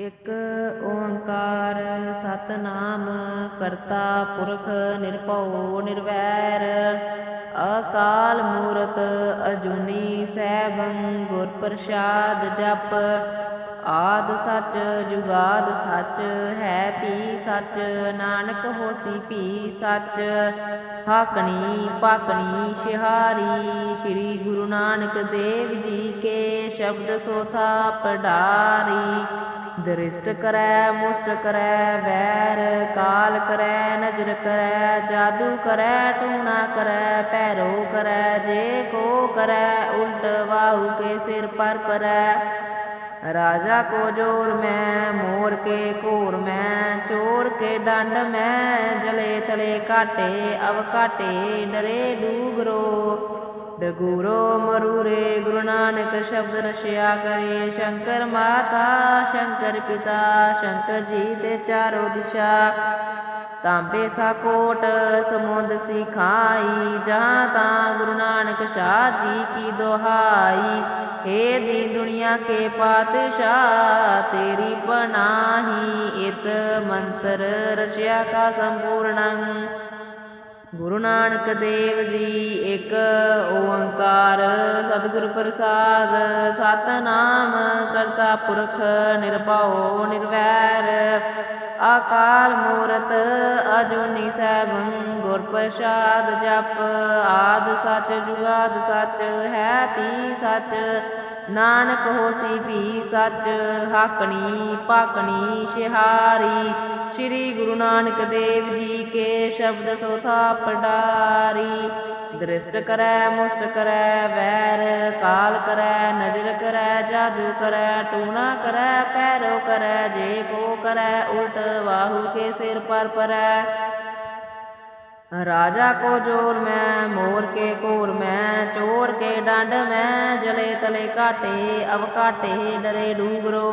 ਇਕ ਓੰਕਾਰ ਸਤਨਾਮ ਕਰਤਾ ਪੁਰਖ ਨਿਰਭਉ ਨਿਰਵੈਰ, ਅਕਾਲ ਮੂਰਤ ਅਜੂਨੀ ਸੈਭੰ ਗੁਰ ਪ੍ਰਸਾਦ ਜਪ, ਆਦ ਸੱਚ ਜੁਗਾਦ ਸੱਚ, ਹੈ ਪੀ ਸੱਚ, ਨਾਨਕ ਹੋਸੀ ਪੀ ਸੱਚ, ਹਾਕਣੀ ਪਾਕਣੀ ਸ਼ਿਹਾਰੀ, ਸ੍ਰੀ ਗੁਰੂ ਨਾਨਕ ਦੇਵ ਜੀ ਕੇ ਸ਼ਬਦ ਸੋਥਾ ਪੜਾਰੀ ਦ੍ਰਿਸ਼ਟ ਕਰੈ ਮੁਸ਼ਟ ਕਰੈ ਵੈਰ ਕਾਲ ਕਰੈ ਨਜ਼ਰ ਕਰੈ ਜਾਦੂ ਕਰੈ ਟੂਣਾ ਕਰੈ ਪੈਰੋ ਕਰੈ ਜੇ ਕੋ ਕਰੈ ਉਲਟ ਵਾਹੂ ਕੇ ਸਿਰ ਪਰ ਪਰੈ ਰਾਜਾ ਕੋ ਜੋਰ ਮੈਂ ਮੋਰ ਕੇ ਘੋਰ ਮੈਂ ਚੋਰ ਕੇ ਡੰਡ ਮੈਂ ਜਲੇ ਤਲੇ ਕਾਟੇ ਅਵ ਕਾਟੇ ਡਰੇ ਡੂਗਰੋ ਡਗੂਰੋ ਮਰੂਰੇ, ਗੁਰੂ ਨਾਨਕ ਸ਼ਬਦ ਰਸ਼ਿਆ ਕਰੇ। ਸ਼ੰਕਰ ਮਾਤਾ, ਸ਼ੰਕਰ ਪਿਤਾ, ਸ਼ੰਕਰ ਜੀ ਤੇ ਚਾਰੋ ਦਿਸ਼ਾ। ਤਾਂਬੇ ਸਾ ਕੋਟ, ਸਮੁੰਦ ਸਿਖਾਈ ਜਹਾਂ ਤਾਂ ਗੁਰੂ ਨਾਨਕ ਸ਼ਾਹ ਜੀ ਕੀ ਦੁਹਾਈ। हे ਦੀ ਦੁਨੀਆ ਕੇ ਪਾਤਸ਼ਾਹ, ਤੇਰੀ ਪਨਾਹੀ। ਇਤ ਮੰਤਰ ਰਸ਼ਿਆ ਕਾ ਸੰਪੂਰਣੰ ਗੁਰੂ ਨਾਨਕ ਦੇਵ ਜੀ ਇੱਕ ਓੰਕਾਰ, ਸਤਿਗੁਰ ਪ੍ਰਸਾਦ, ਸਤਨਾਮ ਕਰਤਾ ਪੁਰਖ ਨਿਰਭਉ ਨਿਰਵੈਰ। ਅਕਾਲ ਮੂਰਤ ਅਜੂਨੀ ਸੈਭੰ, ਗੁਰ ਪ੍ਰਸਾਦ ਜਪ, ਆਦ ਸਚ ਜੁਗਾਦ ਸੱਚ, ਹੈ ਪੀ ਸੱਚ। ਨਾਨਕ ਹੋਸੀ ਵੀ ਸੱਚ, ਹਾਕਣੀ ਪਾਕਣੀ ਸ਼ਿਹਾਰੀ ਸ੍ਰੀ ਗੁਰੂ ਨਾਨਕ ਦੇਵ ਜੀ ਕੇ ਸ਼ਬਦ ਸੋਥਾ ਪੜਾਰੀ ਦ੍ਰਿਸ਼ਟ ਕਰੈ ਮੁਸ਼ਟ ਕਰੈ ਵੈਰ ਕਾਲ ਕਰੈ ਨਜ਼ਰ ਕਰੈ ਜਾਦੂ ਕਰੈ ਟੂਣਾ ਕਰੈ ਪੈਰੋ ਕਰੈ ਜੇ ਕੋ ਕਰੈ ਉਲਟ ਵਾਹੂ ਕੇ ਸਿਰ ਪਰ ਪਰੈ ਰਾਜਾ ਕੋ ਜੋਰ ਮੈਂ ਮੋਰ ਕੇ ਕੋਰ ਮੈਂ ਚੋਰ ਕੇ ਡੰਡ ਮੈਂ ਜਲੇ ਤਲੇ ਕਾਟੇ ਅਵ ਕਾਟੇ ਡਰੇ ਡੂਗਰੋ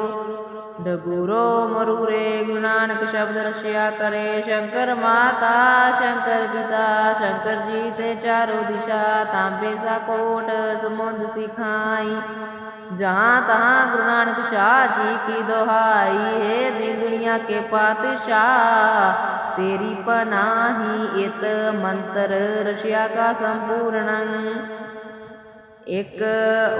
ਡਗੂਰੋ ਮਰੂਰੇ, ਗੁਰੂ ਨਾਨਕ ਸ਼ਬਦ ਰਸ਼ਿਆ ਕਰੇ, ਸ਼ੰਕਰ ਮਾਤਾ, ਸ਼ੰਕਰ ਪਿਤਾ, ਸ਼ੰਕਰ ਜੀ ਤੇ ਚਾਰੋ ਦਿਸ਼ਾ, ਤਾਂਬੇ ਸਾ ਕੋਟ, ਸਮੁੰਦ ਸਿਖਾਈ ਜਹਾਂ ਤਹਾਂ ਗੁਰੂ ਨਾਨਕ ਸ਼ਾਹ ਜੀ ਕੀ ਦੁਹਾਈ, ਹੈ ਦੀ ਦੁਨੀਆ ਕੇ ਪਾਤਸ਼ਾਹ, ਤੇਰੀ ਪਨਾਹੀ ਇਤ ਇਕ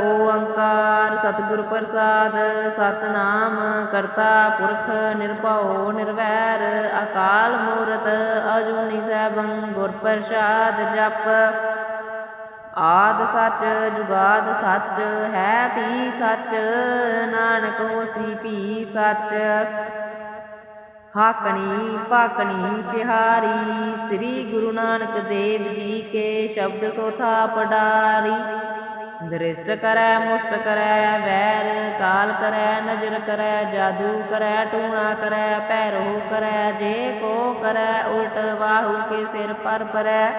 ਓੰਕਾਰ ਸਤਿਗੁਰ ਪ੍ਰਸਾਦ, ਸਤਨਾਮ ਕਰਤਾ ਪੁਰਖ ਨਿਰਭਉ ਨਿਰਵੈਰ, ਅਕਾਲ ਮੂਰਤ ਅਜੂਨੀ ਸੈਭੰ ਗੁਰ ਪ੍ਰਸਾਦ ਜਪ। ਆਦ ਸੱਚ, ਜੁਗਾਦ ਸੱਚ, ਹੈ ਵੀ ਸੱਚ, ਨਾਨਕ ਹੋਸੀ ਵੀ ਸੱਚ। ਹਾਕਣੀ ਪਾਕਣੀ ਸ਼ਿਹਾਰੀ ਸ੍ਰੀ ਗੁਰੂ ਨਾਨਕ ਦੇਵ ਜੀ ਕੇ ਸ਼ਬਦ ਸੋਥਾ ਪੜਾਰੀ। ਦ੍ਰਿਸ਼ਟ ਕਰੈ, ਮੁਸ਼ਟ ਕਰੈ, ਵੈਰ ਕਾਲ ਕਰੈ, ਨਜ਼ਰ ਕਰੈ, ਜਾਦੂ ਕਰੈ, ਟੂਣਾ ਕਰੈ ਪੈਰੋ ਕਰੈ, ਜੇ ਕੋ ਕਰੈ, ਉਲਟ ਬਾਹੂ ਕੇ ਸਿਰ ਪਰ ਪਰੈ।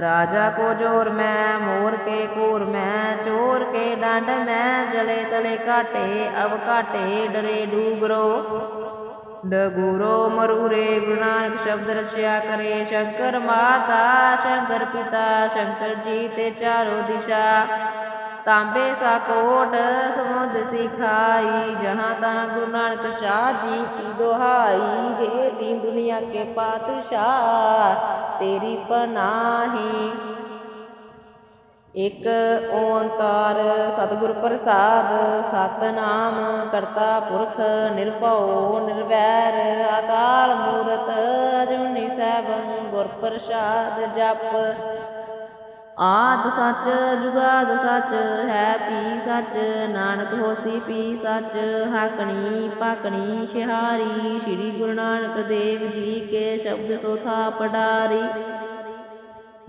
ਰਾਜਾ ਕੋ ਜੋਰ ਮੈਂ, ਮੋਰ ਕੇ ਕੋਰ ਮੈਂ, ਚੋਰ ਕੇ ਡੰਡ ਮੈਂ, ਜਲੇ ਤਲੇ ਕਾਟੇ ਅਵ ਕਾਟੇ ਡਰੇ ਡੂਗਰੋ। ਡਗੂਰੋ ਮਰੂਰੇ, ਗੁਰੂ ਨਾਨਕ ਸ਼ਬਦ ਰਚਿਆ ਕਰੇ, ਸ਼ੰਕਰ ਮਾਤਾ, ਸ਼ੰਕਰ ਪਿਤਾ, ਸ਼ੰਕਰ ਜੀ ਤੇ ਚਾਰੋ ਦਿਸ਼ਾ। ਤਾਂਬੇ ਸਾ ਕੋਟ, ਸਮੁੰਦ ਸਿਖਾਈ ਜਹਾਂ ਤਾਂ ਗੁਰੂ ਨਾਨਕ ਸ਼ਾਹ ਜੀ ਕੀ ਦੁਹਾਈ। ਹੈ ਦੀਨ ਦੁਨੀਆ ਕੇ ਪਾਤਸ਼ਾਹ, ਤੇਰੀ ਪਨਾਹੀ ਇਕ ਓੰਕਾਰ ਸਤਿਗੁਰ ਪ੍ਰਸਾਦ, ਸਤਨਾਮ ਕਰਤਾ ਪੁਰਖ ਨਿਰਭਉ, ਨਿਰਵੈਰ ਅਕਾਲ ਮੂਰਤ, ਅਜੂਨੀ ਸੈਭੰ ਗੁਰ ਪ੍ਰਸਾਦ ਜਪ। ਆਦ ਸੱਚ, ਜੁਗਾਦ ਸੱਚ, ਹੈ ਪੀ ਸੱਚ, ਨਾਨਕ ਹੋਸੀ ਪੀ ਸੱਚ, ਹਾਕਣੀ ਪਾਕਣੀ ਸ਼ਿਹਾਰੀ, ਸ੍ਰੀ ਗੁਰੂ ਨਾਨਕ ਦੇਵ ਜੀ ਕੇ ਸ਼ਬਦ ਸੋਥਾ ਪਡਾਰੀ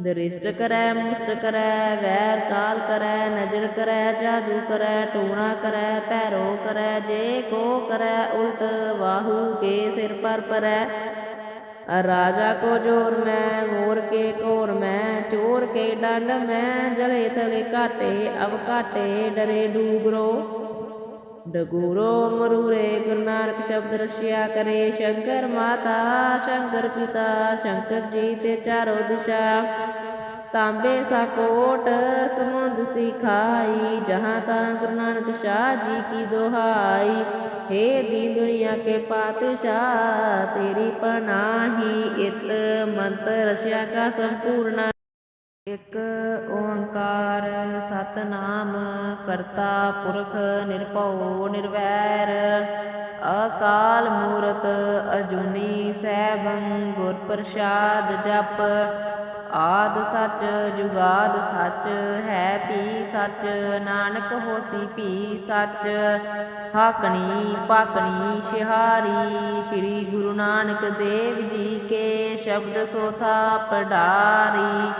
ਦ੍ਰਿਸ਼ਟ ਕਰੈ, ਮੁਸ਼ਟ ਕਰੈ, ਵੈਰ ਕਾਲ ਕਰੈ, ਨਜ਼ਰ ਕਰੈ, ਜਾਦੂ ਕਰੈ, ਟੂਣਾ ਕਰੈ ਪੈਰੋ ਕਰੈ, ਜੇ ਕੋ ਕਰੈ, ਉਲਟ ਵਾਹੂ ਕੇ ਸਿਰ ਪਰ ਪਰੈ। ਰਾਜਾ ਕੋ ਜੋਰ ਮੈਂ, ਮੋਰ ਕੇ ਕੋਰ ਮੈਂ, ਚੋਰ ਕੇ ਡੰਡ ਮੈਂ, ਜਲੇ ਤਲੇ ਘਾਟੇ, ਅਵ ਘਾਟੇ ਡਰੇ ਡੂਗਰੋ। ડગુરો મરુરે ગુરુનાનક શબ્દ રશિયા કરે શંકર માતા શંકર પિતા શંકરજી તે ચારો દિશા તાંબે સા કોટ સમુદ સિખાઈ જહાં તાં ગુરુ નાનક શાહજી કી દોહાઈ હે દી દુનિયા કે પાતશાહ તેરી પનાહી इत मंत्र रशिया का संपूर्ण ਇਕ ਓੰਕਾਰ ਸਤਨਾਮ ਕਰਤਾ ਪੁਰਖ ਨਿਰਭਉ ਨਿਰਵੈਰ, ਅਕਾਲ ਮੂਰਤ ਅਜੂਨੀ ਸੈਭੰ ਗੁਰ ਪ੍ਰਸਾਦ ਜਪ, ਆਦ ਸੱਚ ਜੁਗਾਦ ਸੱਚ, ਹੈ ਪੀ ਸੱਚ, ਨਾਨਕ ਹੋਸੀ ਪੀ ਸੱਚ, ਹਾਕਣੀ ਪਾਕਣੀ ਸ਼ਿਹਾਰੀ, ਸ੍ਰੀ ਗੁਰੂ ਨਾਨਕ ਦੇਵ ਜੀ ਕੇ ਸ਼ਬਦ ਸੋਥਾ ਪੜਾਰੀ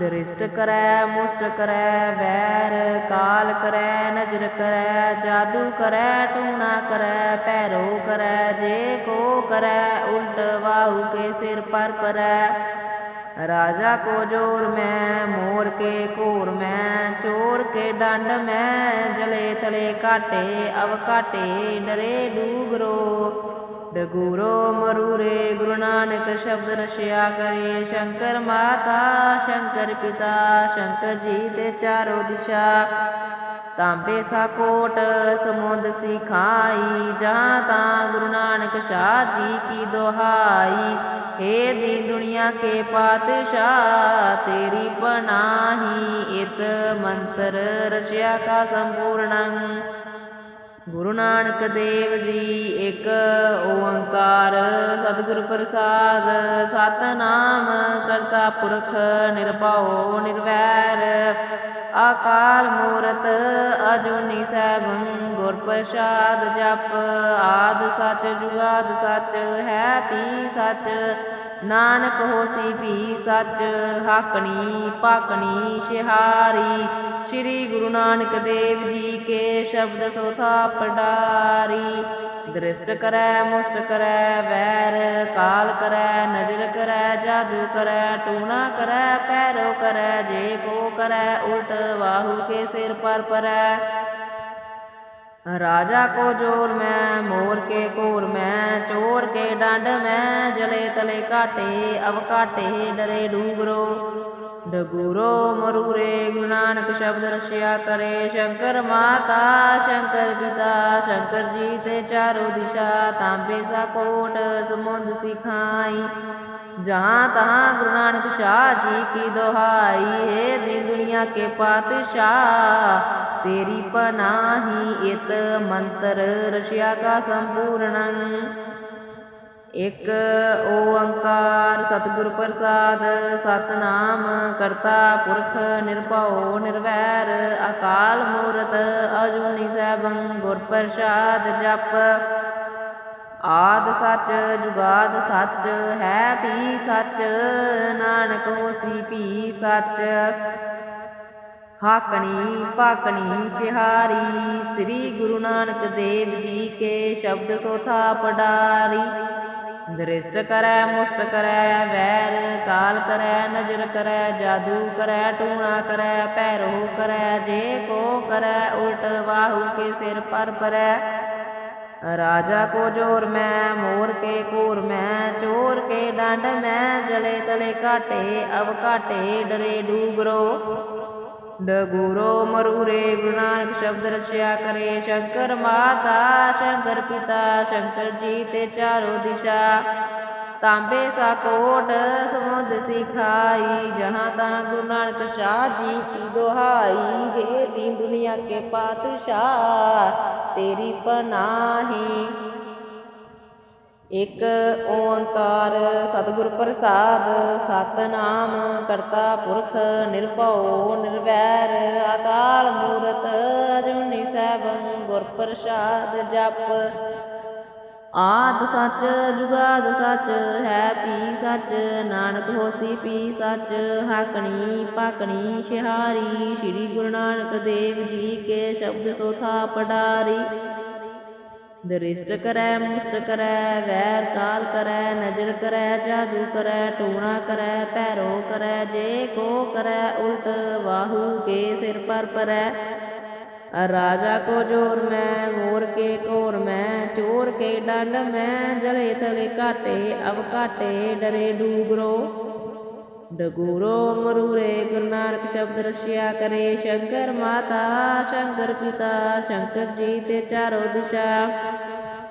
ਦ੍ਰਿਸ਼ਟ ਕਰੈ ਮੁਸ਼ਟ ਕਰੈ ਵੈਰ ਕਾਲ ਕਰੈ ਨਜ਼ਰ ਕਰੈ ਜਾਦੂ ਕਰੈ ਟੂਣਾ ਕਰੈ ਪੈਰੋ ਕਰੈ ਜੇ ਕੋ ਕਰੈ ਉਲਟ ਵਾਹੂ ਕੇ ਸਿਰ ਪਰ ਕਰੈ ਰਾਜਾ ਕੋ ਜੋਰ ਮੈਂ ਮੋਰ ਕੇ ਘੋਰ ਮੈਂ ਚੋਰ ਕੇ ਡੰਡ ਮੈਂ ਜਲੇ ਤਲੇ ਕਾਟੇ ਅਵ ਕਾਟੇ ਡਰੇ ਡੂਗਰੋ ਡਗੂਰੋ ਮਰੂਰੇ ਗੁਰੂ ਨਾਨਕ ਸ਼ਬਦ ਰਸ਼ਿਆ ਕਰੇ ਸ਼ੰਕਰ ਮਾਤਾ ਸ਼ੰਕਰ ਪਿਤਾ ਸ਼ੰਕਰ ਜੀ ਤੇ ਚਾਰੋ ਦਿਸ਼ਾ ਤਾਂਬੇ ਸਾ ਕੋਟ ਸਮੁੰਦ ਸਿਖਾਈ ਜਾਂ ਤਾਂ ਗੁਰੂ ਨਾਨਕ ਸ਼ਾਹ ਜੀ ਕੀ ਦੁਹਾਈ हे दीन दुनिया के पातशाह तेरी पनाही इत मंत्र रशिया का संपूर्ण ਗੁਰੂ ਨਾਨਕ ਦੇਵ ਜੀ ਇੱਕ ਓੰਕਾਰ, ਸਤਿਗੁਰ ਪ੍ਰਸਾਦ, ਸਤਨਾਮ ਕਰਤਾ ਪੁਰਖ ਨਿਰਭਉ ਨਿਰਵੈਰ। ਅਕਾਲ ਮੂਰਤ ਅਜੂਨੀ ਸੈਭੰ, ਗੁਰ ਪ੍ਰਸਾਦ ਜਪ, ਆਦ ਸਚ ਜੁਗਾਦ ਸੱਚ, ਹੈ ਪੀ ਸੱਚ। ਨਾਨਕ ਹੋਸੀ ਵੀ ਸੱਚ, ਹਾਕਣੀ ਪਾਕਣੀ ਸ਼ਿਹਾਰੀ ਸ੍ਰੀ ਗੁਰੂ ਨਾਨਕ ਦੇਵ ਜੀ ਕੇ ਸ਼ਬਦ ਸੋਥਾ ਪਟਾਰੀ ਦ੍ਰਿਸ਼ਟ ਕਰੈ, ਮੁਸ਼ਟ ਕਰੈ, ਵੈਰ, ਕਾਲ ਕਰੈ, ਨਜ਼ਰ ਕਰੈ, ਜਾਦੂ ਕਰੈ, ਟੂਣਾ ਕਰੈ, ਪੈਰੋ ਕਰੈ, ਜੇ ਕੋ ਕਰੈ ਉਲਟ ਵਾਹੂ ਕੇ ਸਿਰ ਪਰ ਪਰੈ। राजा को जोर में मोर के कोर में चोर के डांड में जले तले काटे अब काटे डरे डूंगरो डगूरो मरूरे गुरु नानक शब्द रशिया करे शंकर माता शंकर पिता शंकर जी ते चारों दिशा तांबे सा कोट समुद्र सिखाई जहाँ तहाँ गुरु नानक शाह जी की दोहाई है दी दुनिया के पातशाह तेरी पनाही इत मंत्र रशिया का संपूर्ण ਇੱਕ ਓੰਕਾਰ ਸਤਿਗੁਰ ਪ੍ਰਸਾਦ ਸਤਨਾਮ ਕਰਤਾ ਪੁਰਖ ਨਿਰਭਉ ਨਿਰਵੈਰ ਅਕਾਲ ਮੂਰਤ ਅਜੂਨੀ ਸੈਭੰ ਗੁਰ ਪ੍ਰਸਾਦ ਜਪ ਆਦ ਸੱਚ ਜੁਗਾਦ ਸੱਚ ਹੈ ਪੀ ਸੱਚ ਨਾਨਕ ਹੋਸੀ ਪੀ ਸੱਚ ਹਾਕਣੀ ਪਾਕਣੀ ਸ਼ਿਹਾਰੀ, ਸ੍ਰੀ ਗੁਰੂ ਨਾਨਕ ਦੇਵ ਜੀ ਕੇ ਸ਼ਬਦ ਸੋਥਾ ਪਡਾਰੀ। ਦ੍ਰਿਸ਼ਟ ਕਰੈ, ਮੁਸ਼ਟ ਕਰੈ, ਵੈਰ ਕਾਲ ਕਰੈ, ਨਜ਼ਰ ਕਰੈ, ਜਾਦੂ ਕਰੈ, ਟੂਣਾ ਕਰੈ ਪੈਰੋ ਕਰੈ, ਜੇ ਕੋ ਕਰੈ, ਉਲਟ ਵਾਹੂ ਕੇ ਸਿਰ ਪਰ ਪਰੈ। ਰਾਜਾ ਕੋ ਜੋਰ ਮੈਂ, ਮੋਰ ਕੇ ਕੋਰ ਮੈਂ, ਚੋਰ ਕੇ ਡੰਡ ਮੈਂ, ਜਲੇ ਤਲੇ ਕਾਟੇ ਅਵ ਕਾਟੇ ਡਰੇ ਡੂਗਰੋ। ਡਗੂਰੋ ਮਰੂਰੇ ਗੁਰੂ ਨਾਨਕ ਸ਼ਬਦ ਰਚਿਆ ਕਰੇ ਸ਼ੰਕਰ ਮਾਤਾ, ਸ਼ੰਕਰ ਪਿਤਾ, ਸ਼ੰਕਰ ਜੀ ਤੇ ਚਾਰੋ ਦਿਸ਼ਾ। ਤਾਂਬੇ ਸਾ ਕੋਟ ਸਮੁੰਦ ਸਿਖਾਈ, ਜਹਾਂ ਤਾਂ ਗੁਰੂ ਨਾਨਕ ਸ਼ਾਹ ਜੀ ਕੀ ਦੁਹਾਈ। ਹੈ ਦੀਨ ਦੁਨੀਆ ਇਕ ਓੰਕਾਰ ਸਤਿਗੁਰ ਪ੍ਰਸਾਦ, ਸਤਨਾਮ ਕਰਤਾ ਪੁਰਖ ਨਿਰਭਉ, ਨਿਰਵੈਰ ਅਕਾਲ ਮੂਰਤ ਅਜੂਨੀ ਸੈਭੰ ਗੁਰ ਪ੍ਰਸਾਦ ਜਪ। ਆਦ ਸੱਚ, ਜੁਗਾਦ ਸੱਚ, ਹੈ ਪੀ ਸੱਚ, ਨਾਨਕ ਹੋਸੀ ਪੀ ਸੱਚ, ਹਾਕਣੀ ਪਾਕਣੀ ਸ਼ਿਹਾਰੀ ਸ੍ਰੀ ਗੁਰੂ ਨਾਨਕ ਦੇਵ ਜੀ ਕੇ ਸ਼ਬਦ ਸੋਥਾ ਪੜਾਰੀ ਦ੍ਰਿਸ਼ਟ ਕਰੈ, ਮੁਸ਼ਟ ਕਰੈ, ਵੈਰ ਕਾਲ ਕਰੈ, ਨਜ਼ਰ ਕਰੈ, ਜਾਦੂ ਕਰੈ, ਟੂਣਾ ਕਰੈ ਪੈਰੋ ਕਰੈ, ਜੇ ਕੋ ਕਰੈ, ਉਲਟ ਵਾਹੂ ਕੇ ਸਿਰ ਪਰ ਪਰੈ। ਰਾਜਾ ਕੋ ਜੋਰ ਮੈਂ, ਮੋਰ ਕੇ ਕੋਰ ਮੈਂ, ਚੋਰ ਕੇ ਡੰਡ ਮੈਂ, ਜਲੇ ਤਲੇ ਘਾਟੇ, ਅਵ ਘਾਟੇ ਡਰੇ ਡੂਬਰੋ ਡਗੂਰੋ ਮਰੂਰੇ ਗੁਰੂ ਨਾਨਕ ਸ਼ਬਦ ਰਸਿਆ ਕਰੇ ਸ਼ੰਕਰ ਮਾਤਾ ਸ਼ੰਕਰ ਪਿਤਾ ਸ਼ੰਕਰ ਜੀ ਤੇ ਚਾਰੋ ਦਿਸ਼ਾ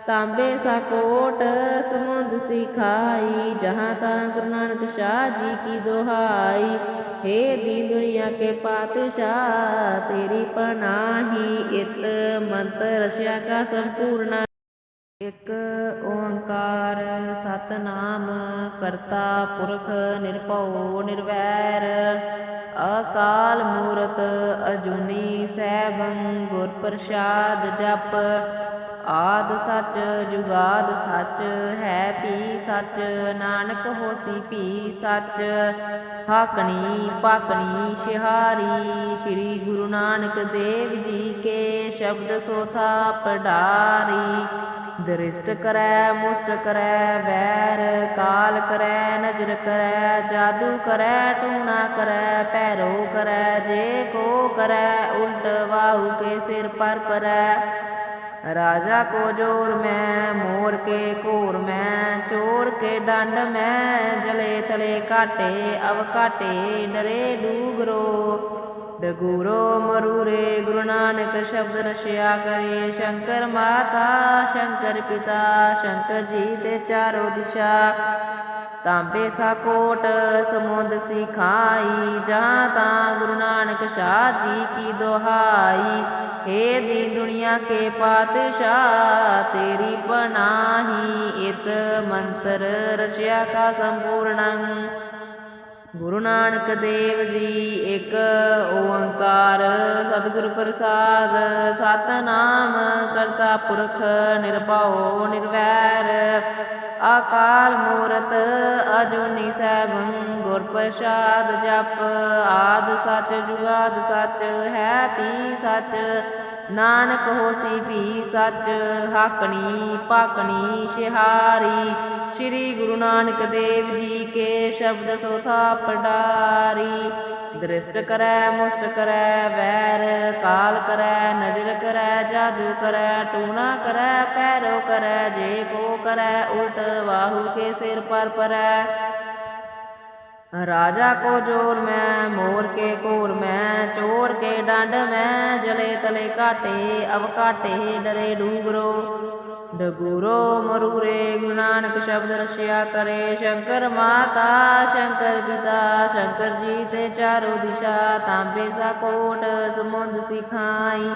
ਤਾਂਬੇ ਸਾਕੋਟ ਸਮੁੰਦ ਸਿਖਾਈ ਜਹਾਂ ਤਾਂ ਗੁਰੂ ਨਾਨਕ ਸ਼ਾਹ ਜੀ ਕੀ ਦੁਹਾਈ हे दीन दुनिया के पातशाह तेरी पनाही इत मंत्र रसिया का संपूर्ण ਇਕ ਓੰਕਾਰ ਸਤਨਾਮ ਕਰਤਾ ਪੁਰਖ ਨਿਰਭਉ ਨਿਰਵੈਰ, ਅਕਾਲ ਮੂਰਤ ਅਜੂਨੀ ਸੈਭੰ ਗੁਰ ਪ੍ਰਸਾਦ ਜਪ, ਆਦ ਸੱਚ ਜੁਗਾਦ ਸੱਚ, ਹੈ ਪੀ ਸੱਚ, ਨਾਨਕ ਹੋਸੀ ਪੀ ਸੱਚ, ਹਾਕਣੀ ਪਾਕਣੀ ਸ਼ਿਹਾਰੀ, ਸ੍ਰੀ ਗੁਰੂ ਨਾਨਕ ਦੇਵ ਜੀ ਕੇ ਸ਼ਬਦ ਸੋਥਾ ਪੜਾਰੀ ਦ੍ਰਿਸ਼ਟ ਕਰੈ, ਮੁਸ਼ਟ ਕਰੈ, ਵੈਰ ਕਾਲ ਕਰੈ, ਨਜ਼ਰ ਕਰੈ, ਜਾਦੂ ਕਰੈ, ਟੂਣਾ ਕਰੈ ਪੈਰੋ ਕਰੈ, ਜੇ ਕੋ ਕਰੈ, ਉਲਟ ਬਾਹੂ ਕੇ ਸਿਰ ਪਰ ਪਰੈ। ਰਾਜਾ ਕੋ ਜੋਰ ਮੈਂ, ਮੋਰ ਕੇ ਘੋਰ ਮੈਂ, ਚੋਰ ਕੇ ਡੰਡ ਮੈਂ, ਜਲੇ ਤਲੇ ਕਾਟੇ ਅਵ ਕਾਟੇ ਡਰੇ ਡੂਗਰੋ। ਡਗੂਰੋ ਮਰੂਰੇ ਗੁਰੂ ਨਾਨਕ ਸ਼ਬਦ ਰਸਿਆ ਕਰੇ ਸ਼ੰਕਰ ਮਾਤਾ ਸ਼ੰਕਰ ਪਿਤਾ ਸ਼ੰਕਰ ਜੀ ਤੇ ਚਾਰੋ ਦਿਸ਼ਾ ਤਾਂਬੇ ਸਾ ਕੋਟ ਸਮੁੰਦ ਸਿਖਾਈ ਜਹਾਂ ਤਾਂ ਗੁਰੂ ਨਾਨਕ ਸ਼ਾਹ ਜੀ ਕੀ ਦੁਹਾਈ हे दीन दुनिया के पातशाह तेरी पनाही इत मंत्र रसिया का संपूर्ण ਗੁਰੂ ਨਾਨਕ ਦੇਵ ਜੀ, ਇੱਕ ਓੰਕਾਰ ਸਤਿਗੁਰ ਪ੍ਰਸਾਦ, ਸਤਨਾਮ ਕਰਤਾ ਪੁਰਖ ਨਿਰਭਉ ਨਿਰਵੈਰ। ਅਕਾਲ ਮੂਰਤ ਅਜੂਨੀ ਸੈਭੰ ਗੁਰ ਪ੍ਰਸਾਦ ਜਪ, ਆਦ ਸੱਚ ਜੁਗਾਦ ਸੱਚ, ਹੈ ਪੀ ਸੱਚ। ਨਾਨਕ ਹੋਸੀ ਵੀ ਸੱਚ, ਹਾਕਣੀ ਪਾਕਣੀ ਸ਼ਿਹਾਰੀ ਸ੍ਰੀ ਗੁਰੂ ਨਾਨਕ ਦੇਵ ਜੀ ਕੇ ਸ਼ਬਦ ਸੋਥਾ ਪੜਾਰੀ ਦ੍ਰਿਸ਼ਟ ਕਰੈ, ਮੁਸ਼ਟ ਕਰੈ, ਵੈਰ। ਕਾਲ ਕਰੈ, ਨਜ਼ਰ ਕਰੈ, ਜਾਦੂ ਕਰੈ, ਟੂਣਾ ਕਰੈ, ਪੈਰੋ ਕਰੈ, ਜੇ ਕੋ ਕਰੈ, ਉਲਟ ਵਾਹੂ ਕੇ ਸਿਰ ਪਰ ਪਰੈ। राजा को जोर मैं मोर के कोर मैं चोर के डांड मैं जले तले काटे अब काटे डरे डूगरो डगूरो मरूरे गुरु नानक शब्द रशिया करे शंकर माता शंकर पिता शंकर जी ते चारों दिशा तांबे सा कोट समुंद सिखाई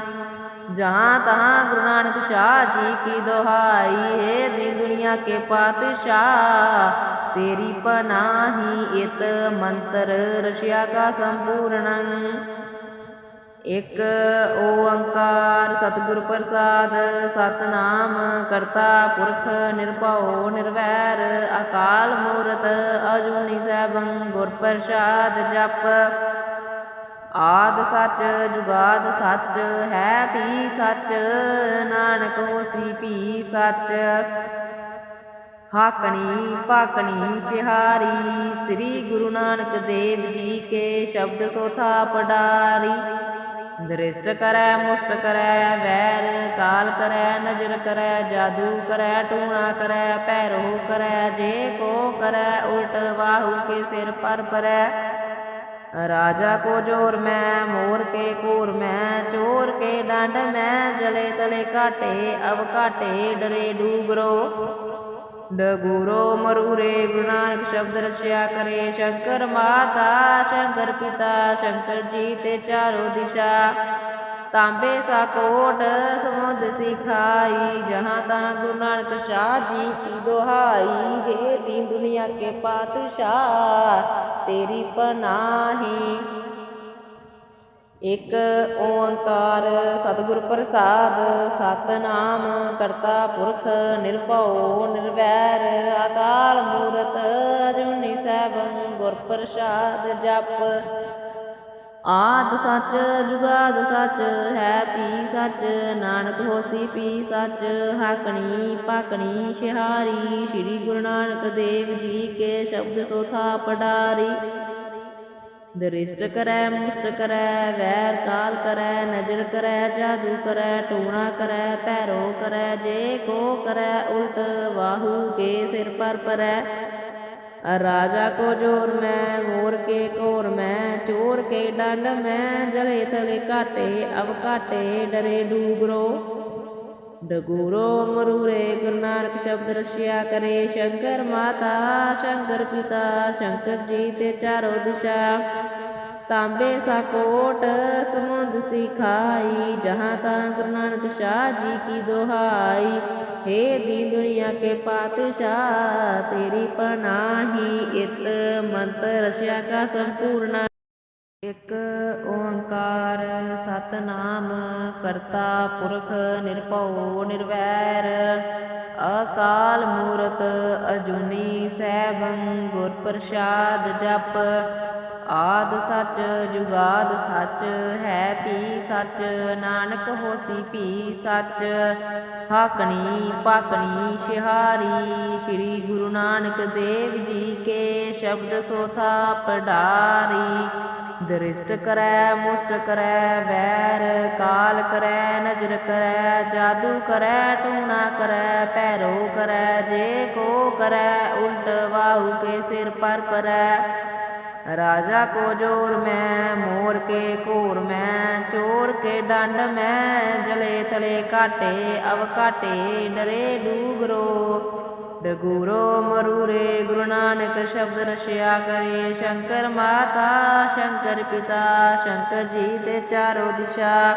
जहाँ तहाँ गुरु नानक शाह जी की दोहाई हे दी दुनिया के पातशाह तेरी पनाही इत मंत्र रशिया का संपूर्ण ਇੱਕ ਓੰਕਾਰ ਸਤਿਗੁਰ ਪ੍ਰਸਾਦ ਸਤਨਾਮ ਕਰਤਾ ਪੁਰਖ ਨਿਰਭਉ ਨਿਰਵੈਰ ਅਕਾਲ ਮੂਰਤ ਅਜੂਨੀ ਸੈਭੰ ਗੁਰ ਪ੍ਰਸਾਦ ਜਪ ਆਦ ਸੱਚ ਜੁਗਾਦ ਸੱਚ ਹੈ ਪੀ ਸੱਚ ਨਾਨਕ ਹੋਸੀ ਪੀ ਸੱਚ ਹਾਕਣੀ ਪਾਕਣੀ ਸ਼ਿਹਾਰੀ, ਸ੍ਰੀ ਗੁਰੂ ਨਾਨਕ ਦੇਵ ਜੀ ਕੇ ਸ਼ਬਦ ਸੋਥਾ ਪਡਾਰੀ ਦ੍ਰਿਸ਼ਟ ਕਰੈ, ਮੁਸ਼ਟ ਕਰੈ, ਵੈਰ ਕਾਲ ਕਰੈ, ਨਜ਼ਰ ਕਰੈ, ਜਾਦੂ ਕਰੈ, ਟੂਣਾ ਕਰੈ ਪੈਰੋ ਕਰੈ, ਜੇ ਕੋ ਕਰੈ, ਉਲਟ ਬਾਹੂ ਕੇ ਸਿਰ ਪਰ ਪਰੈ। ਰਾਜਾ ਕੋ ਜੋਰ ਮੈਂ, ਮੋਰ ਕੇ ਘੂਰ ਮੈਂ, ਚੋਰ ਕੇ ਡੰਡ ਮੈਂ, ਜਲੇ ਤਲੇ ਕਾਟੇ ਅਵ ਕਾਟੇ ਡਰੇ ਡੂਗਰੋ। ਡਗੂਰੋ ਮਰੂਰੇ, ਗੁਰੂ ਨਾਨਕ ਸ਼ਬਦ ਰਸਿਆ ਕਰੇ ਸ਼ੰਕਰ ਮਾਤਾ, ਸ਼ੰਕਰ ਪਿਤਾ, ਸ਼ੰਕਰ ਜੀ ਤੇ ਚਾਰੋ ਦਿਸ਼ਾ। ਤਾਂਬੇ ਸਾ ਕੋਟ ਸਮੁੰਦ ਸਿਖਾਈ, ਜਹਾਂ ਤਾਂ ਗੁਰੂ ਨਾਨਕ ਸ਼ਾਹ ਜੀ ਕੀ ਦੁਹਾਈ। ਹੈ ਦੀਨ ਇਕ ਓੰਕਾਰ ਸਤਿਗੁਰ ਪ੍ਰਸਾਦ, ਸਤਨਾਮ ਕਰਤਾ ਪੁਰਖ ਨਿਰਭਉ, ਨਿਰਵੈਰ ਅਕਾਲ ਮੂਰਤ ਅਜੂਨੀ ਸੈਭੰ ਗੁਰ ਪ੍ਰਸਾਦ ਜਪ। ਆਦ ਸੱਚ, ਜੁਗਾਦ ਸੱਚ, ਹੈ ਪੀ ਸੱਚ, ਨਾਨਕ ਹੋਸੀ ਪੀ ਸੱਚ, ਹਾਕਣੀ ਪਾਕਣੀ ਸ਼ਿਹਾਰੀ ਸ੍ਰੀ ਗੁਰੂ ਨਾਨਕ ਦੇਵ ਜੀ ਕੇ ਸ਼ਬਦ ਸੋਥਾ ਪੜਾਰੀ ਦ੍ਰਿਸ਼ਟ ਕਰੈ ਮੁਸਤ ਕਰੈ, ਵੈਰ ਕਾਲ ਕਰੈ, ਨਜ਼ਰ ਕਰੈ, ਜਾਦੂ ਕਰੈ, ਟੂਣਾ ਕਰੈ ਪੈਰੋ ਕਰੈ, ਜੇ ਕੋ ਕਰੈ, ਉਲਟ ਵਾਹੂ ਕੇ ਸਿਰ ਪਰ ਪਰੈ। ਰਾਜਾ ਕੋ ਜੋਰ ਮੈਂ ਹੋਰ ਕੇ ਕੋਰ ਮੈਂ, ਚੋਰ ਕੇ ਡੰਡ ਮੈਂ, ਜਲੇ ਤਲੇ ਘਾਟੇ ਅਬ ਘਾਟੇ ਡਰੇ ਡੂਗਰੋ। डगूरो मरूरे गुरु नानक शब्द रसिया करे शंकर माता शंकर पिता शंकर जी ते चारों दिशा तांबे सा कोट समुद्र सिखाई जहाँ तहाँ गुरु नानक शाह जी की दोहाई हे दीन दुनिया के पातशाह तेरी पनाही इत मंत्र रसिया का संपूर्ण ਇਕ ਓੰਕਾਰ ਸਤਨਾਮ ਕਰਤਾ ਪੁਰਖ ਨਿਰਭਉ ਨਿਰਵੈਰ, ਅਕਾਲ ਮੂਰਤ ਅਜੂਨੀ ਸੈਭੰ ਗੁਰ ਪ੍ਰਸਾਦ ਜਪ, ਆਦ ਸੱਚ ਜੁਗਾਦ ਸੱਚ, ਹੈ ਪੀ ਸੱਚ, ਨਾਨਕ ਹੋਸੀ ਪੀ ਸੱਚ, ਹਾਕਣੀ ਪਾਕਣੀ ਸ਼ਿਹਾਰੀ, ਸ੍ਰੀ ਗੁਰੂ ਨਾਨਕ ਦੇਵ ਜੀ ਕੇ ਸ਼ਬਦ ਸੋਥਾ ਪੜਾਰੀ ਦ੍ਰਿਸ਼ਟ ਕਰੈ ਮੁਸ਼ਟ ਕਰੈ ਵੈਰ ਕਾਲ ਕਰੈ ਨਜ਼ਰ ਕਰੈ ਜਾਦੂ ਕਰੈ ਟੂਣਾ ਕਰੈ ਪੈਰੋ ਕਰੈ ਜੇ ਕੋ ਕਰੈ ਉਲਟ ਬਾਹੂ ਕੇ ਸਿਰ ਪਰ ਪਰੈ ਰਾਜਾ ਕੋ ਜੋਰ ਮੈਂ ਮੋਰ ਕੇ ਘੋਰ ਮੈਂ ਚੋਰ ਕੇ ਡੰਡ ਮੈਂ ਜਲੇ ਤਲੇ ਕਾਟੇ ਅਵ ਕਾਟੇ ਡਰੇ ਡੂਗਰੋ ਡਗੂਰੋ ਮਰੂਰੇ ਗੁਰੂ ਨਾਨਕ ਸ਼ਬਦ ਰਸ਼ਿਆ ਕਰੇ ਸ਼ੰਕਰ ਮਾਤਾ ਸ਼ੰਕਰ ਪਿਤਾ ਸ਼ੰਕਰ ਜੀ ਤੇ ਚਾਰੋ ਦਿਸ਼ਾ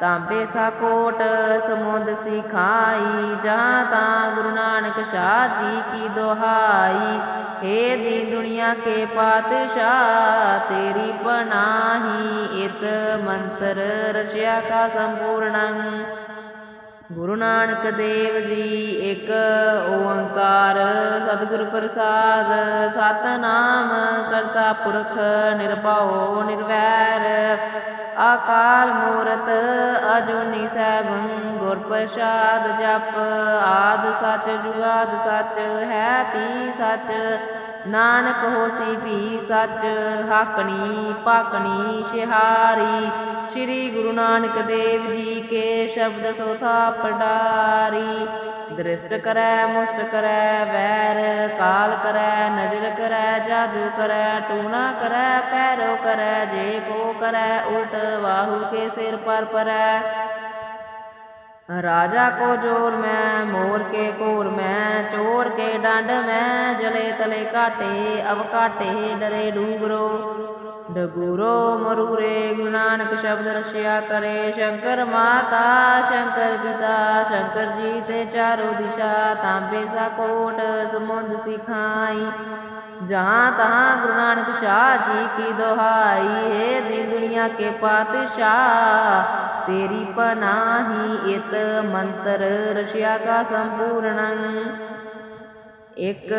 ਤਾਂਬੇ ਸਾ ਕੋਟ ਸਮੁੰਦ ਸਿਖਾਈ ਜਹਾਂ ਤਾਂ ਗੁਰੂ ਨਾਨਕ ਸ਼ਾਹ ਜੀ ਕੀ ਦੁਹਾਈ हे दीन दुनिया के पातशाह तेरी पनाही इत मंत्र रशिया का संपूर्ण ਗੁਰੂ ਨਾਨਕ ਦੇਵ ਜੀ, ਇੱਕ ਓੰਕਾਰ ਸਤਿਗੁਰ ਪ੍ਰਸਾਦ, ਸਤਨਾਮ ਕਰਤਾ ਪੁਰਖ ਨਿਰਭਉ ਨਿਰਵੈਰ। ਅਕਾਲ ਮੂਰਤ ਅਜੂਨੀ ਸੈਭੰ, ਗੁਰ ਪ੍ਰਸਾਦ ਜਪ, ਆਦ ਸੱਚ ਜੁਗਾਦ ਸੱਚ, ਹੈ ਪੀ ਸੱਚ। ਨਾਨਕ ਹੋਸੀ ਵੀ ਸੱਚ, ਹਾਕਣੀ ਪਾਕਣੀ ਸ਼ਿਹਾਰੀ। ਸ੍ਰੀ ਗੁਰੂ ਨਾਨਕ ਦੇਵ ਜੀ ਕੇ ਸ਼ਬਦ ਸੋਥਾ ਪੜਾਰੀ ਦ੍ਰਿਸ਼ਟ ਕਰੈ, ਮੁਸ਼ਟ ਕਰੈ, ਵੈਰ, ਕਾਲ ਕਰੈ, ਨਜ਼ਰ ਕਰੈ, ਜਾਦੂ ਕਰੈ, ਟੂਣਾ ਕਰੈ, ਪੈਰੋ ਕਰੈ, ਜੇ ਕੋ ਕਰੈ, ਉਲਟ ਬਾਹੂ ਕੇ ਸਿਰ ਪਰ ਪਰੈ। राजा को जोर मैं मोर के कोर मैं चोर के डांड मैं जले तले काटे अब काटे डरे डूबरो डगूरो मरूरे गुरु नानक शब्द रशिया करे शंकर माता शंकर पिता शंकर जी ते चारों दिशा तांबे सा कोट समुंद सिखाई जहाँ तहाँ गुरु नानक शाह जी की दोहाई है दी दुनिया के पातशाह तेरी पनाही इत मंत्र रशिया का संपूर्ण ਇੱਕ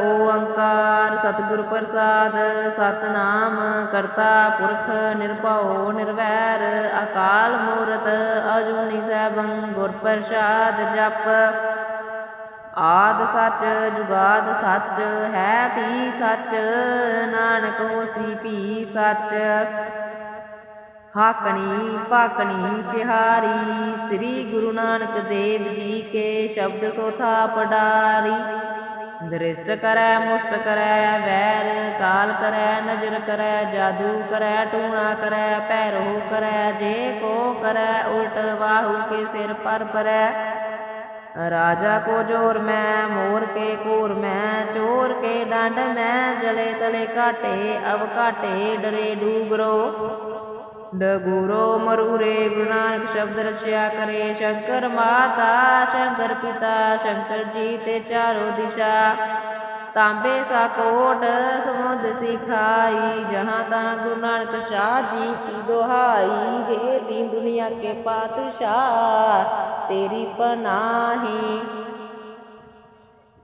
ਓੰਕਾਰ ਸਤਿਗੁਰ ਪ੍ਰਸਾਦ ਸਤਨਾਮ ਕਰਤਾ ਪੁਰਖ ਨਿਰਭਉ ਨਿਰਵੈਰ ਅਕਾਲ ਮੂਰਤ ਅਜੂਨੀ ਸੈਭੰ ਗੁਰ ਪ੍ਰਸਾਦ ਜਪ ਆਦ ਸੱਚ ਜੁਗਾਦ ਸੱਚ ਹੈ ਪੀ ਸੱਚ ਨਾਨਕ ਹੋਸੀ ਪੀ ਸੱਚ ਹਾਕਣੀ ਪਾਕਣੀ ਸ਼ਿਹਾਰੀ, ਸ੍ਰੀ ਗੁਰੂ ਨਾਨਕ ਦੇਵ ਜੀ ਕੇ ਸ਼ਬਦ ਸੋਥਾ ਪਡਾਰੀ ਦ੍ਰਿਸ਼ਟ ਕਰੈ, ਮੁਸ਼ਟ ਕਰੈ, ਵੈਰ ਕਾਲ ਕਰੈ, ਨਜ਼ਰ ਕਰੈ, ਜਾਦੂ ਕਰੈ, ਟੂਣਾ ਕਰੈ ਪੈਰੋ ਕਰੈ, ਜੇ ਕੋ ਕਰੈ, ਉਲਟ ਬਾਹੂ ਕੇ ਸਿਰ ਪਰ ਪਰੈ। ਰਾਜਾ ਕੋ ਜੋਰ ਮੈਂ, ਮੋਰ ਕੇ ਕੋਰ ਮੈਂ, ਚੋਰ ਕੇ ਡੰਡ ਮੈਂ, ਜਲੇ ਤਲੇ ਕਾਟੇ ਅਵ ਕਾਟੇ ਡਰੇ ਡੂਗਰੋ। ਡਗੂਰੋ ਮਰੂਰੇ, ਗੁਰੂ ਨਾਨਕ ਸ਼ਬਦ ਰਸਿਆ ਕਰੇ ਸ਼ੰਕਰ ਮਾਤਾ, ਸ਼ੰਕਰ ਪਿਤਾ, ਸ਼ੰਕਰ ਜੀ ਤੇ ਚਾਰੋ ਦਿਸ਼ਾ। ਤਾਂਬੇ ਸਾ ਕੋਟ ਸਮੁੰਦ ਸਿਖਾਈ, ਜਹਾਂ ਤਾਂ ਗੁਰੂ ਨਾਨਕ ਸ਼ਾਹ ਜੀ ਕੀ ਦੁਹਾਈ, ਹੈ ਦੀਨ ਦੁਨੀਆ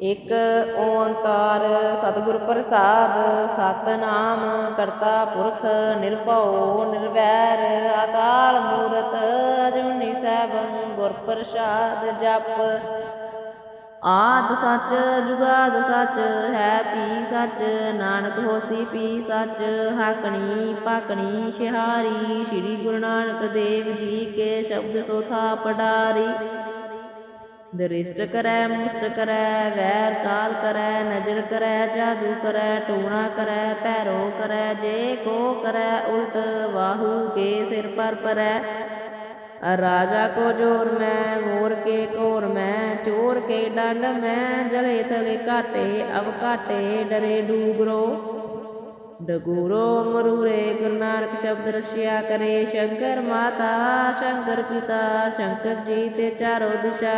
ਇਕ ਓੰਕਾਰ ਸਤਿਗੁਰ ਪ੍ਰਸਾਦ, ਸਤਨਾਮ ਕਰਤਾ ਪੁਰਖ ਨਿਰਭਉ, ਨਿਰਵੈਰ ਅਕਾਲ ਮੂਰਤ ਅਜੂਨੀ ਸੈਭੰ ਗੁਰ ਪ੍ਰਸਾਦ ਜਪ। ਆਦ ਸੱਚ, ਜੁਗਾਦ ਸੱਚ, ਹੈ ਪੀ ਸੱਚ, ਨਾਨਕ ਹੋਸੀ ਪੀ ਸੱਚ, ਹਾਕਣੀ ਪਾਕਣੀ ਸ਼ਿਹਾਰੀ ਸ੍ਰੀ ਗੁਰੂ ਨਾਨਕ ਦੇਵ ਜੀ ਕੇ ਸ਼ਬਦ ਸੋਥਾ ਪਡਾਰੀ। ਦ੍ਰਿਸ਼ਟ ਕਰੈ, ਮੁਸ਼ਟ ਕਰੈ, ਵੈਰ ਕਾਲ ਕਰੈ, ਨਜ਼ਰ ਕਰੈ, ਜਾਦੂ ਕਰੈ, ਟੂਣਾ ਕਰੈ, ਭੈਰੋ ਕਰੈ, ਜੇ ਕੋ ਕਰੈ, ਉਲਟ ਬਾਹੂ ਕੇ ਸਿਰ ਪਰ ਪਰੈ। ਰਾਜਾ ਕੋ ਜੋਰ ਮੈਂ, ਮੋਰ ਕੇ ਕੋਰ ਮੈਂ, ਚੋਰ ਕੇ ਡੰਡ ਮੈਂ, ਜਲੇ ਤਲੇ ਘਾਟੇ ਅਬ ਘਾਟੇ ਡਰੇ ਡੂਗਰੋ। ਡਗੂਰੋ ਮਰੂਰੇ ਗੁਰੂ ਨਾਨਕ ਸ਼ਬਦ ਰਸਿਆ ਕਰੇ ਸ਼ੰਕਰ ਮਾਤਾ ਸ਼ੰਕਰ ਪਿਤਾ ਸ਼ੰਕਰ ਜੀ ਤੇ ਚਾਰੋ ਦਿਸ਼ਾ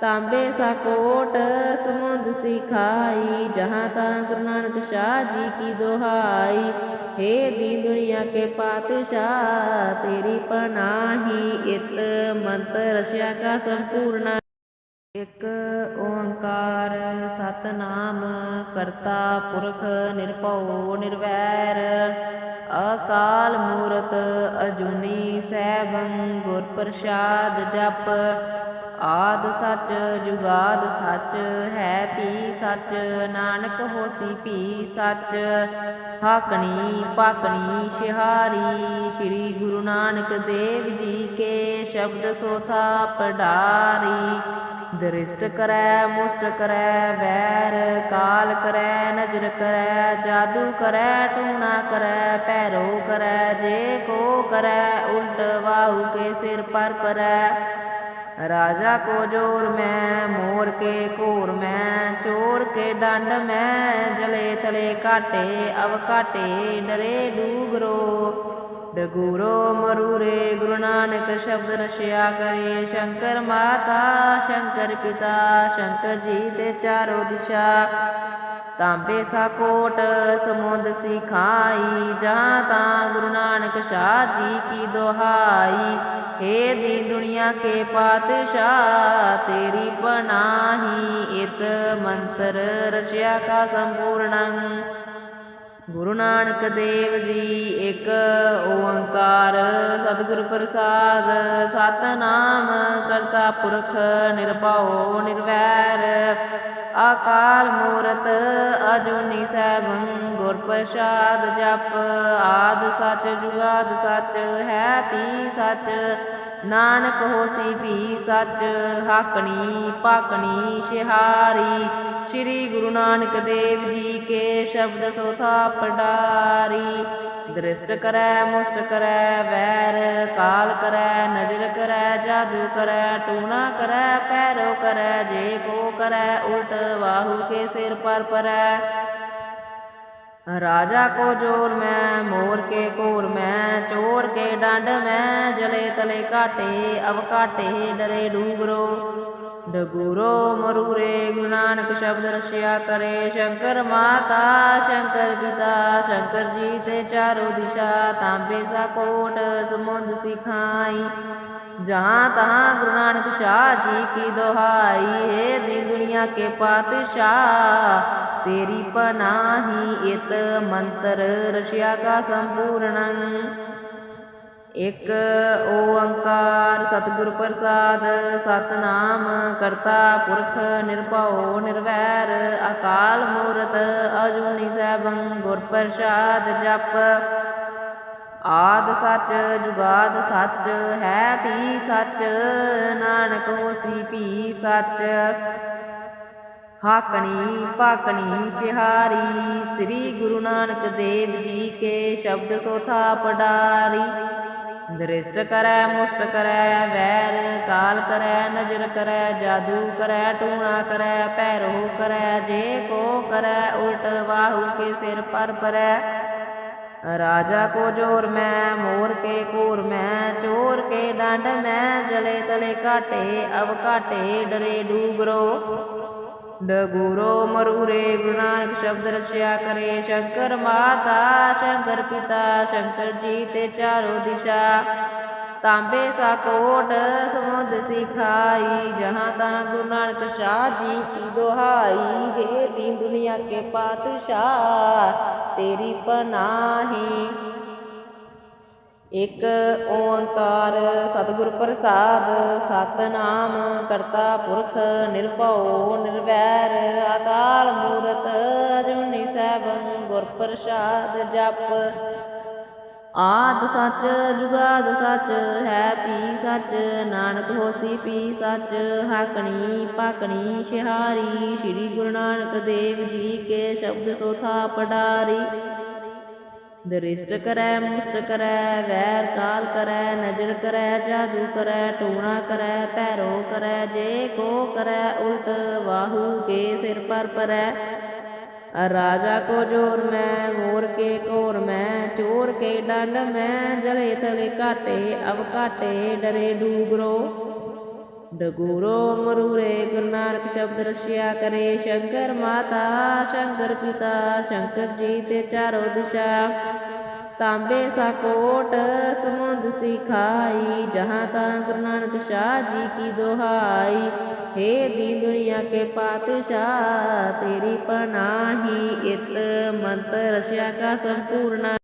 ਤਾਂਬੇ ਸਾ ਕੋਟ ਸਮੁੰਦ ਸਿਖਾਈ ਜਹਾਂ ਤਾਂ ਗੁਰੂ ਨਾਨਕ ਸ਼ਾਹ ਜੀ ਕੀ ਦੁਹਾਈ हे दीन दुनिया के पातशाह तेरी पनाही इत मंत्र रसिया का संपूर्ण ਇਕ ਓੰਕਾਰ ਸਤਨਾਮ ਕਰਤਾ ਪੁਰਖ ਨਿਰਭਉ ਨਿਰਵੈਰ, ਅਕਾਲ ਮੂਰਤ ਅਜੂਨੀ ਸੈਭੰ ਗੁਰ ਪ੍ਰਸਾਦ ਜਪ, ਆਦ ਸੱਚ ਜੁਗਾਦ ਸੱਚ, ਹੈ ਪੀ ਸੱਚ, ਨਾਨਕ ਹੋਸੀ ਪੀ ਸੱਚ, ਹਾਕਣੀ ਪਾਕਣੀ ਸ਼ਿਹਾਰੀ, ਸ੍ਰੀ ਗੁਰੂ ਨਾਨਕ ਦੇਵ ਜੀ ਕੇ ਸ਼ਬਦ ਸੋਥਾ ਪੜਾਰੀ ਦ੍ਰਿਸ਼ਟ ਕਰੈ, ਮੁਸ਼ਟ ਕਰੈ, ਵੈਰ ਕਾਲ ਕਰੈ, ਨਜ਼ਰ ਕਰੈ, ਜਾਦੂ ਕਰੈ, ਟੂਣਾ ਕਰੈ, ਭੈਰੋ ਕਰੈ, ਜੇ ਕੋ ਕਰੈ, ਉਲਟ ਬਾਹੂ ਕੇ ਸਿਰ ਪਰ ਪਰੈ। ਰਾਜਾ ਕੋ ਜੋਰ ਮੈਂ, ਮੋਰ ਕੇ ਘੋਰ ਮੈਂ, ਚੋਰ ਕੇ ਡੰਡ ਮੈਂ, ਜਲੇ ਤਲੇ ਘਾਟੇ, ਅਵ ਘਾਟੇ, ਡਰੇ ਡੂਗਰੋ। ਡਗੂਰੋ ਮਰੂਰੇ ਗੁਰੂ ਨਾਨਕ ਸ਼ਬਦ ਰਸਿਆ ਕਰੇ ਸ਼ੰਕਰ ਮਾਤਾ ਸ਼ੰਕਰ ਪਿਤਾ ਸ਼ੰਕਰ ਜੀ ਤੇ ਚਾਰੋ ਦਿਸ਼ਾ ਤਾਂਬੇ ਸਾ ਕੋਟ ਸਮੁੰਦ ਸਿਖਾਈ ਜਹਾਂ ਤਾਂ ਗੁਰੂ ਨਾਨਕ ਸ਼ਾਹ ਜੀ ਕੀ ਦੁਹਾਈ हे दीन दुनिया के पातशाह तेरी पनाही इत मंत्र रसिया का संपूर्ण ਗੁਰੂ ਨਾਨਕ ਦੇਵ ਜੀ, ਇੱਕ ਓੰਕਾਰ ਸਤਿਗੁਰ ਪ੍ਰਸਾਦ, ਸਤਨਾਮ ਕਰਤਾ ਪੁਰਖ ਨਿਰਭਉ ਨਿਰਵੈਰ। ਅਕਾਲ ਮੂਰਤ ਅਜੂਨੀ ਸੈਭੰ, ਗੁਰ ਪ੍ਰਸਾਦ ਜਪ, ਆਦ ਸੱਚ ਜੁਗਾਦ ਸੱਚ, ਹੈ ਪੀ ਸੱਚ। ਨਾਨਕ ਹੋਸੀ ਵੀ ਸੱਚ, ਹਾਕਣੀ ਪਾਕਣੀ ਸ਼ਿਹਾਰੀ। ਸ੍ਰੀ ਗੁਰੂ ਨਾਨਕ ਦੇਵ ਜੀ ਕੇ ਸ਼ਬਦ ਸੋਥਾ ਪੜਾਰੀ ਦ੍ਰਿਸ਼ਟ ਕਰੈ, ਮੁਸ਼ਟ ਕਰੈ, ਵੈਰ ਕਾਲ ਕਰੈ, ਨਜ਼ਰ ਕਰੈ, ਜਾਦੂ ਕਰੈ, ਟੂਣਾ ਕਰੈ, ਪੈਰੋ ਕਰੈ, ਜੇ ਕੋ ਕਰੈ, ਉਲਟ ਬਾਹੂ ਕੇ ਸਿਰ ਪਰ ਪਰੈ। राजा को जोर मैं मोर के कोर मैं चोर के डांड मैं जले तले काटे अब काटे डरे डूंगरो डगूरो मरूरे गुरु नानक शब्द रशिया करे शंकर माता शंकर पिता शंकर जी ते चारों दिशा तांबे सा कोट समुंद सिखाई जहाँ तहाँ गुरु नानक शाह जी की दोहाई है दी दुनिया के पातशाह तेरी पनाही इत मंत्र रशिया का संपूर्ण ਇੱਕ ਓੰਕਾਰ ਸਤਿਗੁਰ ਪ੍ਰਸਾਦ ਸਤਨਾਮ ਕਰਤਾ ਪੁਰਖ ਨਿਰਭਉ ਨਿਰਵੈਰ ਅਕਾਲ ਮੂਰਤ ਅਜੂਨੀ ਸੈਭੰ ਗੁਰ ਪ੍ਰਸਾਦ ਜਪ ਆਦ ਸੱਚ ਜੁਗਾਦ ਸੱਚ ਹੈ ਵੀ ਸੱਚ ਨਾਨਕ ਹੋਸੀ ਵੀ ਸੱਚ ਹਾਕਣੀ ਪਾਕਣੀ ਸ਼ਿਹਾਰੀ ਸ੍ਰੀ ਗੁਰੂ ਨਾਨਕ ਦੇਵ ਜੀ ਕੇ ਸ਼ਬਦ ਸੋਥਾ ਪਡਾਰੀ। ਦ੍ਰਿਸ਼ਟ ਕਰੈ, ਮੁਸ਼ਟ ਕਰੈ, ਵੈਰ ਕਾਲ ਕਰੈ, ਨਜ਼ਰ ਕਰੈ, ਜਾਦੂ ਕਰੈ, ਟੂਣਾ ਕਰੈ, ਭੈਰੋ ਕਰੈ, ਜੇ ਕੋ ਕਰੈ, ਉਲਟ ਬਾਹੂ ਕੇ ਸਿਰ ਪਰ ਪਰੈ। ਰਾਜਾ ਕੋ ਜੋਰ ਮੈਂ, ਮੋਰ ਕੇ ਕੋਰ ਮੈਂ, ਚੋਰ ਕੇ ਡੰਡ ਮੈਂ, ਜਲੇ ਤਲੇ ਘਾਟੇ ਅਬ ਘਾਟੇ ਡਰੇ ਡੂਗਰੋ। ਡਗੂਰੋ ਮਰੂਰੇ, ਗੁਰੂ ਨਾਨਕ ਸ਼ਬਦ ਰਸਿਆ ਕਰੇ, ਸ਼ੰਕਰ ਮਾਤਾ, ਸ਼ੰਕਰ ਪਿਤਾ, ਸ਼ੰਕਰ ਜੀ ਤੇ ਚਾਰੋ ਦਿਸ਼ਾ। ਤਾਂਬੇ ਸਾ ਕੋਟ ਸਮੁੰਦ ਸਿਖਾਈ, ਜਹਾਂ ਤਾਂ ਗੁਰੂ ਨਾਨਕ ਸ਼ਾਹ ਜੀ ਕੀ ਦੁਹਾਈ, ਹੈ ਦੀਨ ਦੁਨੀਆ ਕੇ ਪਾਤਸ਼ਾਹ, ਤੇਰੀ ਪਨਾਹੀ। ਇਕ ਓੰਕਾਰ ਸਤਿਗੁਰ ਪ੍ਰਸਾਦ, ਸਤਨਾਮ ਕਰਤਾ ਪੁਰਖ ਨਿਰਭਉ, ਨਿਰਵੈਰ ਅਕਾਲ ਮੂਰਤ ਅਜੂਨੀ ਸੈਭੰ ਗੁਰ ਪ੍ਰਸਾਦ ਜਪ। ਆਦ ਸੱਚ, ਜੁਗਾਦ ਸੱਚ, ਹੈ ਪੀ ਸੱਚ, ਨਾਨਕ ਹੋਸੀ ਪੀ ਸੱਚ, ਹਾਕਣੀ ਪਾਕਣੀ ਸ਼ਿਹਾਰੀ ਸ੍ਰੀ ਗੁਰੂ ਨਾਨਕ ਦੇਵ ਜੀ ਕੇ ਸ਼ਬਦ ਸੋਥਾ ਪਡਾਰੀ ਦ੍ਰਿਸ਼ਟ ਕਰੈ, ਮੁਸਟ ਕਰੈ, ਵੈਰ ਕਾਲ ਕਰੈ, ਨਜਰ ਕਰੈ, ਜਾਦੂ ਕਰੈ, ਟੂਣਾ ਕਰੈ ਪੈਰੋ ਕਰੈ, ਜੇ ਕੋ ਕਰੈ, ਉਲਟ ਵਾਹੂ ਕੇ ਸਿਰ ਪਰ ਪਰੈ। ਰਾਜਾ ਕੋ ਜੋਰ ਮੈਂ, ਮੋਰ ਕੇ ਕੋਰ ਮੈਂ, ਚੋਰ ਕੇ ਡੰਡ ਮੈਂ, ਜਲੇ ਤਲੇ ਘਾਟੇ ਅਬ ਘਾਟੇ ਡਰੇ ਡੂਗਰੋ। ડગુરો મરુરે ગુરુનાનક શબ્દ રશિયા કરે શંકર માતા શંકર પિતા શંકરજી તે ચારો દિશા તાંબે સા કોટ સમુદ સિખાઈ જહાં તાં ગુરુ નાનક શાહજી કી દોહાઈ હે દી દુનિયા કે પાતશાહ તેરી પનાહી इत मंत्र રશિયા કા સંપૂર્ણ